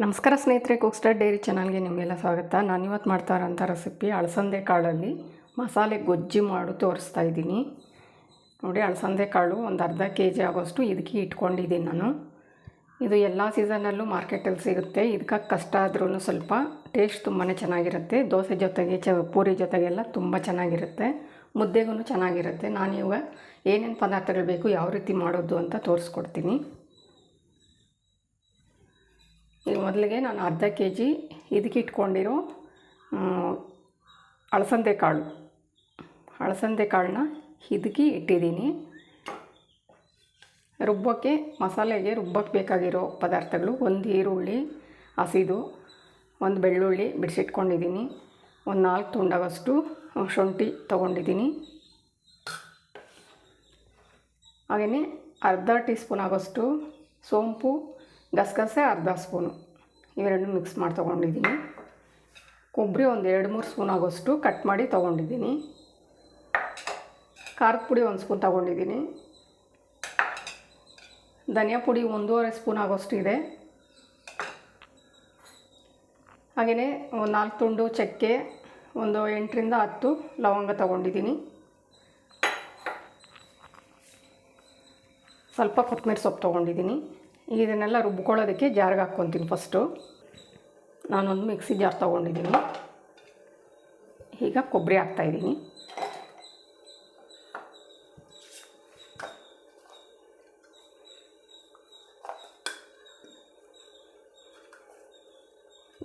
ನಮಸ್ಕಾರ ಸ್ನೇಹಿತರೆ ಕುಕ್ಸ್ಟರ್ ಡೈರಿ ಚಾನಲ್ಗೆ ನಿಮಗೆಲ್ಲ ಸ್ವಾಗತ. ನಾನು ಇವತ್ತು ಮಾಡ್ತಾ ಇರೋಂಥ ರೆಸಿಪಿ ಅಳಸಂದೆ ಕಾಳಲ್ಲಿ ಮಸಾಲೆ ಗೊಜ್ಜಿ ಮಾಡು ತೋರಿಸ್ತಾ ಇದ್ದೀನಿ. ನೋಡಿ, ಅಳಸಂದೆ ಕಾಳು ಒಂದು ಅರ್ಧ ಕೆ ಜಿ ಆಗೋಷ್ಟು ಇದಕ್ಕೆ ಇಟ್ಕೊಂಡಿದ್ದೀನಿ ನಾನು. ಇದು ಎಲ್ಲ ಸೀಸನಲ್ಲೂ ಮಾರ್ಕೆಟಲ್ಲಿ ಸಿಗುತ್ತೆ. ಇದಕ್ಕೆ ಕಷ್ಟ ಆದ್ರೂ ಸ್ವಲ್ಪ ಟೇಸ್ಟ್ ತುಂಬಾ ಚೆನ್ನಾಗಿರುತ್ತೆ. ದೋಸೆ ಜೊತೆಗೆ ಚ, ಪೂರಿ ಜೊತೆಗೆಲ್ಲ ತುಂಬ ಚೆನ್ನಾಗಿರುತ್ತೆ. ಮುದ್ದೆಗೂ ಚೆನ್ನಾಗಿರುತ್ತೆ. ನಾನು ಇವಾಗ ಏನೇನು ಪದಾರ್ಥಗಳು ಬೇಕು, ಯಾವ ರೀತಿ ಮಾಡೋದು ಅಂತ ತೋರಿಸ್ಕೊಡ್ತೀನಿ. ಮೊದಲಿಗೆ ನಾನು ಅರ್ಧ ಕೆ ಜಿ ಇದಕ್ಕೆ ಇಟ್ಕೊಂಡಿರೋ ಅಳಸಂದೆ ಕಾಳು. ಅಳಸಂದೆ ಕಾಳನ್ನ ಇದಕ್ಕೆ ಇಟ್ಟಿದ್ದೀನಿ. ರುಬ್ಬೋಕ್ಕೆ ಮಸಾಲೆಗೆ ರುಬ್ಬಕ್ಕೆ ಬೇಕಾಗಿರೋ ಪದಾರ್ಥಗಳು ಒಂದು ಈರುಳ್ಳಿ, ಹಸಿದು, ಒಂದು ಬೆಳ್ಳುಳ್ಳಿ ಬಿಡಿಸಿಟ್ಕೊಂಡಿದ್ದೀನಿ. ಒಂದು ನಾಲ್ಕು ತುಂಡಾಗಷ್ಟು ಶುಂಠಿ ತೊಗೊಂಡಿದ್ದೀನಿ. ಹಾಗೆಯೇ ಅರ್ಧ ಟೀ ಸ್ಪೂನ್ ಆಗೋಷ್ಟು ಸೋಂಪು ಗಸಗಸೆ ಅರ್ಧ ಸ್ಪೂನು. ಇವೆರಡು ಮಿಕ್ಸ್ ಮಾಡಿ ತೊಗೊಂಡಿದ್ದೀನಿ. ಕೊಬ್ಬರಿ ಒಂದು ಎರಡು ಮೂರು ಸ್ಪೂನ್ ಆಗೋಷ್ಟು ಕಟ್ ಮಾಡಿ ತೊಗೊಂಡಿದ್ದೀನಿ. ಖಾರದ ಪುಡಿ ಒಂದು ಸ್ಪೂನ್ ತೊಗೊಂಡಿದ್ದೀನಿ. ಧನಿಯಾ ಪುಡಿ ಒಂದೂವರೆ ಸ್ಪೂನ್ ಆಗೋಷ್ಟು ಇದೆ. ಹಾಗೆಯೇ ಒಂದು ನಾಲ್ಕು ತುಂಡು ಚಕ್ಕೆ, ಒಂದು ಎಂಟರಿಂದ ಹತ್ತು ಲವಂಗ ತೊಗೊಂಡಿದ್ದೀನಿ. ಸ್ವಲ್ಪ ಕೊತ್ತಂಬರಿ ಸೊಪ್ಪು ತೊಗೊಂಡಿದ್ದೀನಿ. ಇದನ್ನೆಲ್ಲ ರುಬ್ಕೊಳ್ಳೋದಕ್ಕೆ ಜಾರ್ಗೆ ಹಾಕ್ಕೊತೀನಿ ಫಸ್ಟು ನಾನೊಂದು ಮಿಕ್ಸಿ ಜಾರ್ ತೊಗೊಂಡಿದ್ದೀನಿ. ಈಗ ಕೊಬ್ಬರಿ ಹಾಕ್ತಾಯಿದ್ದೀನಿ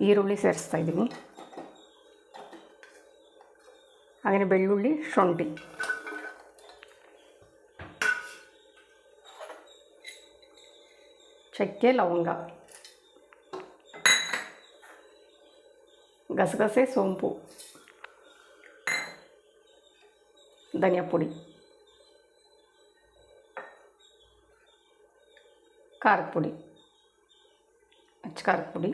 ಈರುಳ್ಳಿ ಸೇರಿಸ್ತಾ ಇದ್ದೀನಿ. ಹಾಗೆಯೇ ಬೆಳ್ಳುಳ್ಳಿ, ಶುಂಠಿ. ಚಕ್ಕೆ ಲವಂಗ ಗಸಗಸೆ ಸೋಂಪು ಧನಿಯಾ ಪುಡಿ ಖಾರದ ಪುಡಿ ಅಚ್ಚ ಖಾರದ ಪುಡಿ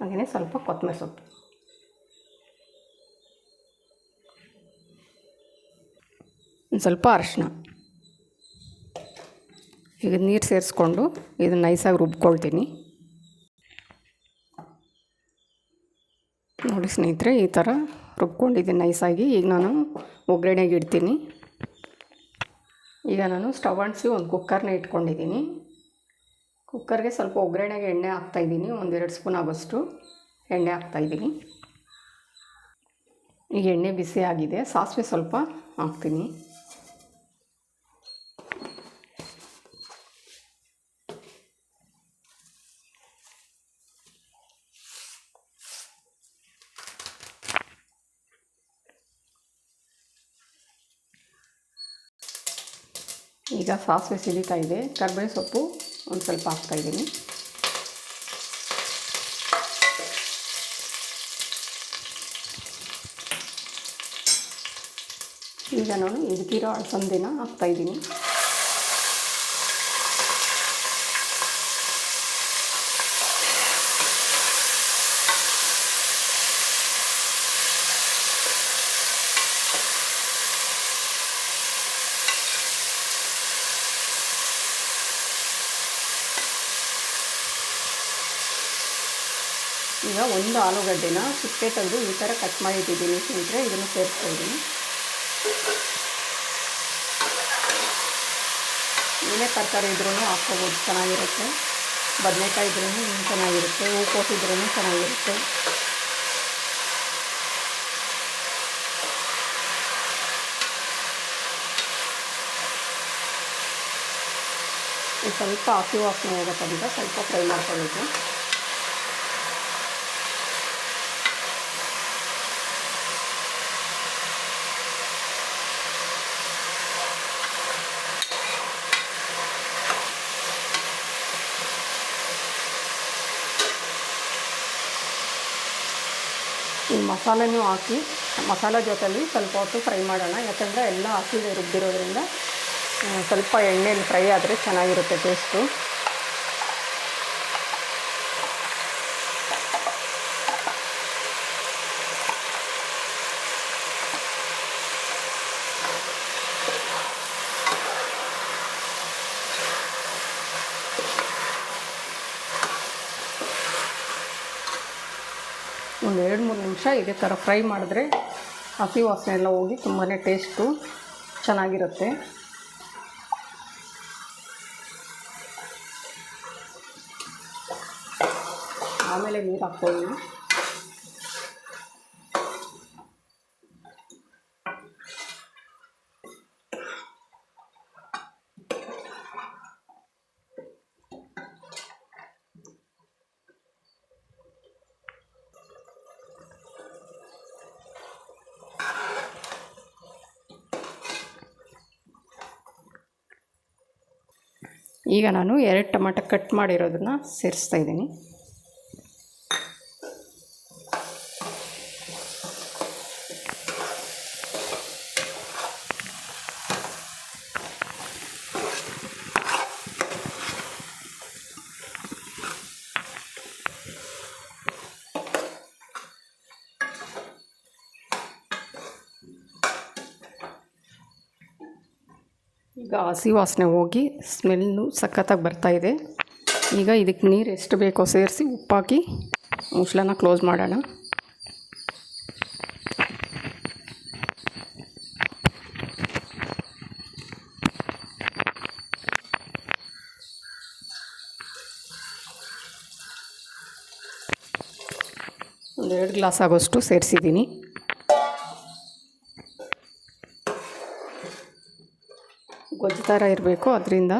ಹಾಗೆಯೇ ಸ್ವಲ್ಪ ಕೊತ್ತಂಬರಿ ಸೊಪ್ಪು ಒಂದು ಸ್ವಲ್ಪ ಅರಶಿನ ಈಗ ನೀರು ಸೇರಿಸ್ಕೊಂಡು ಇದನ್ನು ನೈಸಾಗಿ ರುಬ್ಕೊಳ್ತೀನಿ. ನೋಡಿ ಸ್ನೇಹಿತರೆ, ಈ ಥರ ರುಬ್ಕೊಂಡಿದ್ದೀನಿ ನೈಸಾಗಿ ಈಗ ನಾನು ಒಗ್ಗರಣೆಗೆ ಇಡ್ತೀನಿ. ಈಗ ನಾನು ಸ್ಟವ್ ಅಂಟಿಸಿ ಒಂದು ಕುಕ್ಕರ್ನ ಇಟ್ಕೊಂಡಿದ್ದೀನಿ ಕುಕ್ಕರ್ಗೆ ಸ್ವಲ್ಪ ಒಗ್ಗರಣೆಗೆ ಎಣ್ಣೆ ಹಾಕ್ತಾಯಿದ್ದೀನಿ ಒಂದೆರಡು ಸ್ಪೂನ್ ಆಗೋಷ್ಟು ಎಣ್ಣೆ ಹಾಕ್ತಾಯಿದ್ದೀನಿ ಈಗ ಎಣ್ಣೆ ಬಿಸಿ ಆಗಿದೆ, ಸಾಸಿವೆ ಸ್ವಲ್ಪ ಹಾಕ್ತೀನಿ. ಈಗ ಸಾಸಿವೆ ಸಿಡಿತಾ ಇದೆ. ಕರ್ಬೇವು ಸೊಪ್ಪು ಒಂದು ಸ್ವಲ್ಪ ಹಾಕ್ತಾಯಿದ್ದೀನಿ ಈಗ ನಾನು ಇದಕ್ಕಿರೋ ಅಳಸಂದಿನ ಹಾಕ್ತಾಯಿದ್ದೀನಿ ಈಗ ಒಂದು ಆಲೂಗಡ್ಡೆನ ಸಿಪ್ಪೆ ತೆಗೆದು ಈ ಥರ ಕಟ್ ಮಾಡಿಟ್ಟಿದ್ದೀನಿ ಸ್ನೇಹಿತರೆ, ಇದನ್ನು ಸೇರಿಸ್ತಾ ಏನೇ ತರಕಾರಿ ಇದ್ರೂ ಹಾಕ್ಕೋಬೋದು, ಚೆನ್ನಾಗಿರುತ್ತೆ. ಬದನೆಕಾಯಿ ಇದ್ರೂ ಚೆನ್ನಾಗಿರುತ್ತೆ, ಹೂಕೋಸು ಇದ್ರೂ ಚೆನ್ನಾಗಿರುತ್ತೆ. ಸ್ವಲ್ಪ ಹಾಕಿ ವಾಸನೆ ಹೋಗೋತ್ತಂತ ಸ್ವಲ್ಪ ಫ್ರೈ ಮಾಡ್ಕೊಳ್ಬೇಕು. ಮಸಾಲೆನೂ ಹಾಕಿ, ಮಸಾಲೆ ಜೊತೆಯಲ್ಲಿ ಸ್ವಲ್ಪ ಹೊತ್ತು ಫ್ರೈ ಮಾಡೋಣ. ಯಾಕಂದರೆ ಎಲ್ಲ ಹಸಿದೆ ರುಬ್ಬಿರೋದ್ರಿಂದ ಸ್ವಲ್ಪ ಎಣ್ಣೆಯಲ್ಲಿ ಫ್ರೈ ಆದರೆ ಚೆನ್ನಾಗಿರುತ್ತೆ ಟೇಸ್ಟು ನಿಮಿಷ ಇದೇ ಥರ ಫ್ರೈ ಮಾಡಿದ್ರೆ ಹಸಿ ವಾಸನೆ ಎಲ್ಲ ಹೋಗಿ ತುಂಬಾ ಟೇಸ್ಟು ಚೆನ್ನಾಗಿರುತ್ತೆ. ಆಮೇಲೆ ನೀರು ಹಾಕ್ಕೊಳ್ಳಿ ಈಗ ನಾನು ಎರಡು ಟೊಮೆಟೊ ಕಟ್ ಮಾಡಿರೋದನ್ನು ಸೇರಿಸ್ತಾ ಇದ್ದೀನಿ. ಈಗ ಹಸಿ ವಾಸನೆ ಹೋಗಿ ಸ್ಮೆಲ್ಲು ಸಖತ್ತಾಗಿ ಬರ್ತಾ ಇದೆ. ಈಗ ಇದಕ್ಕೆ ನೀರು ಎಷ್ಟು ಬೇಕೋ ಸೇರಿಸಿ ಉಪ್ಪಾಕಿ ಮುಚ್ಚಳನ ಕ್ಲೋಸ್ ಮಾಡೋಣ. ಒಂದೆರಡು ಗ್ಲಾಸ್ ಆಗೋಷ್ಟು ಸೇರಿಸಿದ್ದೀನಿ. ಥರ ಇರಬೇಕು ಅದರಿಂದ.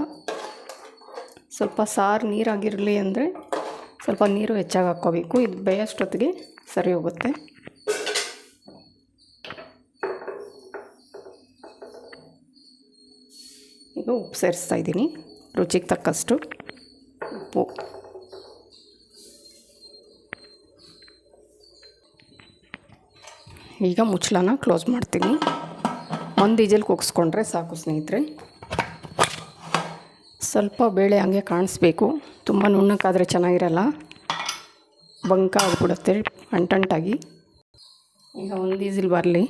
ಸ್ವಲ್ಪ ಸಾರು ನೀರಾಗಿರಲಿ ಅಂದರೆ ಸ್ವಲ್ಪ ನೀರು ಹೆಚ್ಚಾಗಿ ಹಾಕ್ಕೋಬೇಕು. ಇದು ಬೇಯಷ್ಟೊತ್ತಿಗೆ ಸರಿ ಹೋಗುತ್ತೆ. ಈಗ ಉಪ್ಪು ಸೇರಿಸ್ತಾ ಇದ್ದೀನಿ. ರುಚಿಗೆ ತಕ್ಕಷ್ಟು ಉಪ್ಪು. ಈಗ ಮುಚ್ಚಳನ ಕ್ಲೋಸ್ ಮಾಡ್ತೀನಿ. ಒಂದು ಈಜಲ್ ಕುಗ್ಸ್ಕೊಂಡ್ರೆ ಸಾಕು ಸ್ನೇಹಿತರೆ. ಸ್ವಲ್ಪ ಬೇಳೆ ಹಂಗೆ ಕಾಣಿಸ್ಬೇಕು. ತುಂಬ ನುಣ್ಣಕ್ಕಾದರೆ ಚೆನ್ನಾಗಿರಲ್ಲ. ಬಂಕ ಆಗಿಬಿಡುತ್ತೆ ಅಂಟಂಟಾಗಿ. ಈಗ ಒಂದು ಈಸಿಲ್ ಬರಲಿ.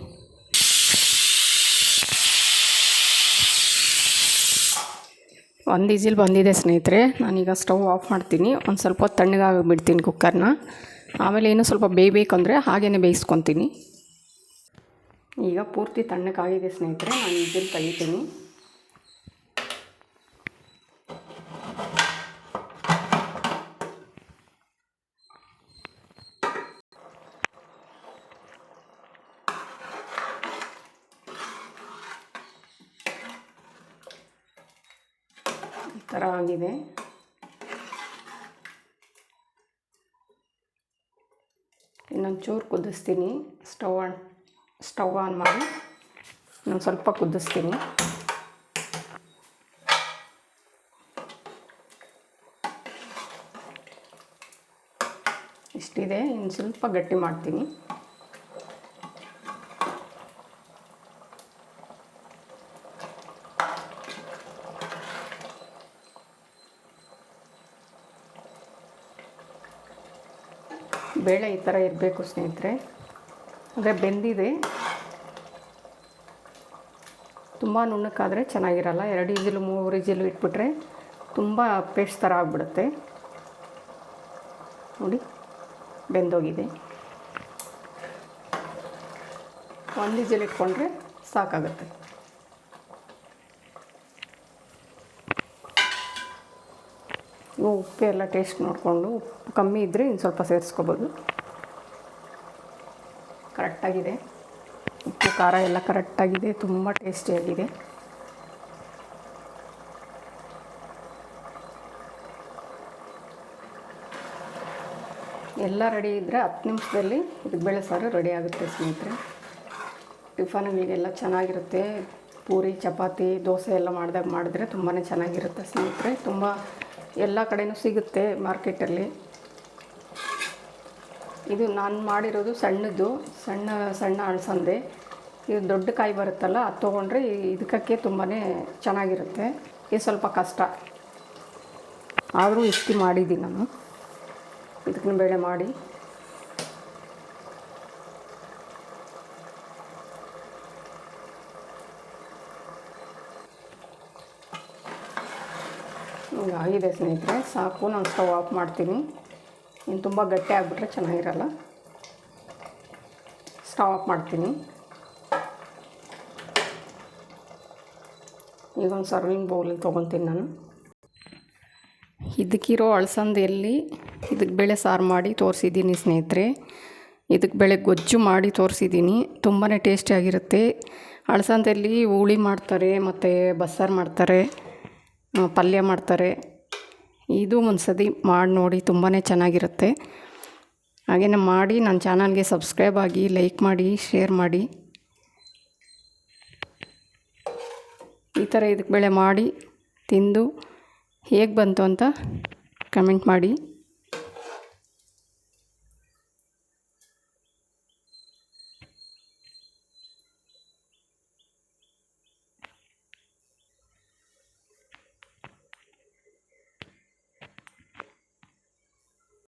ಒಂದು ಈಸಿಲ್ ಬಂದಿದೆ ಸ್ನೇಹಿತರೆ, ನಾನೀಗ ಸ್ಟವ್ ಆಫ್ ಮಾಡ್ತೀನಿ. ಒಂದು ಸ್ವಲ್ಪ ತಣ್ಣಗಾಗಿ ಬಿಡ್ತೀನಿ ಕುಕ್ಕರ್ನ. ಆಮೇಲೆ ಇನ್ನೂ ಸ್ವಲ್ಪ ಬೇಯಬೇಕಂದ್ರೆ ಹಾಗೇ ಬೇಯಿಸ್ಕೊತೀನಿ. ಈಗ ಪೂರ್ತಿ ತಣ್ಣಕ್ಕಾಗಿದೆ ಸ್ನೇಹಿತರೆ, ನಾನು ಈಸಿಲ್ ತೆಗಿತೀನಿ. ಥರ ಆಗಿದೆ. ಇನ್ನೊಂದು ಚೂರು ಕುದಿಸ್ತೀನಿ. ಸ್ಟವ್ ಆನ್ ಸ್ಟವ್ ಆನ್ ಮಾಡಿ ಇನ್ನೊಂದು ಸ್ವಲ್ಪ ಕುದಿಸ್ತೀನಿ. ಇಷ್ಟಿದೆ, ಇನ್ನು ಸ್ವಲ್ಪ ಗಟ್ಟಿ ಮಾಡ್ತೀನಿ. ಬೇಳೆ ಈ ಥರ ಇರಬೇಕು ಸ್ನೇಹಿತರೆ. ಅಂದರೆ ಬೆಂದಿದೆ. ತುಂಬ ನುಣ್ಣಕ್ಕಾದರೆ ಚೆನ್ನಾಗಿರಲ್ಲ. ಎರಡು ಇಜಿಲು ಮೂರು ಇಜಿಲು ಇಟ್ಬಿಟ್ರೆ ತುಂಬ ಪೇಸ್ಟ್ ಥರ ಆಗಿಬಿಡುತ್ತೆ. ನೋಡಿ, ಬೆಂದೋಗಿದೆ. ಒಂದು ಇಜಿಲ್ ಇಟ್ಕೊಂಡ್ರೆ ಸಾಕಾಗುತ್ತೆ. ಉಪ್ಪು ಎಲ್ಲ ಟೇಸ್ಟ್ ನೋಡಿಕೊಂಡು ಉಪ್ಪು ಕಮ್ಮಿ ಇದ್ದರೆ ಇನ್ನು ಸ್ವಲ್ಪ ಸೇರಿಸ್ಕೋಬೋದು. ಕರೆಕ್ಟಾಗಿದೆ ಉಪ್ಪು, ಖಾರ ಎಲ್ಲ ಕರೆಕ್ಟಾಗಿದೆ ತುಂಬ ಟೇಸ್ಟಿಯಾಗಿದೆ ಎಲ್ಲ ರೆಡಿ ಇದ್ದರೆ ಹತ್ತು ನಿಮಿಷದಲ್ಲಿ ಇದಕ್ಕೆ ಬೇಳೆ ಸಾರು ರೆಡಿ ಆಗುತ್ತೆ ಸ್ನೇಹಿತರೆ. ಟಿಫನ್ಗಳಿಗೆಲ್ಲ ಚೆನ್ನಾಗಿರುತ್ತೆ. ಪೂರಿ, ಚಪಾತಿ, ದೋಸೆ ಎಲ್ಲ ಮಾಡಿದಾಗ ಮಾಡಿದ್ರೆ ತುಂಬಾ ಚೆನ್ನಾಗಿರುತ್ತೆ ಸ್ನೇಹಿತರೆ. ತುಂಬ ಎಲ್ಲ ಕಡೆಯೂ ಸಿಗುತ್ತೆ ಮಾರ್ಕೆಟಲ್ಲಿ. ಇದು ನಾನು ಮಾಡಿರೋದು ಸಣ್ಣದು ಸಣ್ಣ ಸಣ್ಣ ಅಳಸಂದೆ ಇದು ದೊಡ್ಡ ಕಾಯಿ ಬರುತ್ತಲ್ಲ, ಅದು ತೊಗೊಂಡ್ರೆ ಇದಕ್ಕೆ ತುಂಬಾ ಚೆನ್ನಾಗಿರುತ್ತೆ. ಇದು ಸ್ವಲ್ಪ ಕಷ್ಟ. ಆದರೂ ಇಷ್ಟು ಮಾಡಿದ್ದೀನಿ ನಾನು. ಇದಕ್ಕಿನ ಬೇಳೆ ಮಾಡಿ. ಈಗ ಆಗಿದೆ ಸ್ನೇಹಿತರೆ, ಸಾಕು, ನಾನು ಸ್ಟವ್ ಆಫ್ ಮಾಡ್ತೀನಿ. ಇನ್ನು ತುಂಬ ಗಟ್ಟಿ ಆಗಿಬಿಟ್ರೆ ಚೆನ್ನಾಗಿರಲ್ಲ. ಸ್ಟವ್ ಆಫ್ ಮಾಡ್ತೀನಿ. ಈಗ ಒಂದು ಸರ್ವಿಂಗ್ ಬೌಲಲ್ಲಿ ತೊಗೊತೀನಿ ನಾನು. ಇದಕ್ಕಿರೋ ಅಳಸಂದೆಯಲ್ಲಿ ಇದಕ್ಕೆ ಬೇಳೆ ಸಾರು ಮಾಡಿ ತೋರಿಸಿದ್ದೀನಿ ಸ್ನೇಹಿತರೆ. ಇದಕ್ಕೆ ಬೇಳೆ ಗೊಜ್ಜು ಮಾಡಿ ತೋರಿಸಿದ್ದೀನಿ. ತುಂಬಾ ಟೇಸ್ಟಿಯಾಗಿರುತ್ತೆ ಅಳಸಂದೆಯಲ್ಲಿ ಹುಳಿ ಮಾಡ್ತಾರೆ, ಮತ್ತು ಬಸ್ಸಾರು ಮಾಡ್ತಾರೆ. ಪಲ್ಯ ಮಾಡ್ತಾರೆ. ಇದು ಒಂದು ಸತಿ ಮಾಡಿ ನೋಡಿ ತುಂಬಾ ಚೆನ್ನಾಗಿರುತ್ತೆ. ಹಾಗೆಯೇ ಮಾಡಿ, ನನ್ನ ಚಾನಲ್ಗೆ ಸಬ್ಸ್ಕ್ರೈಬ್ ಆಗಿ, ಲೈಕ್ ಮಾಡಿ, ಶೇರ್ ಮಾಡಿ. ಈ ಥರ ಇದಕ್ಕೆ ಬೆಳೆ ಮಾಡಿ, ತಿಂದು ಹೇಗೆ ಬಂತು ಅಂತ ಕಮೆಂಟ್ ಮಾಡಿ.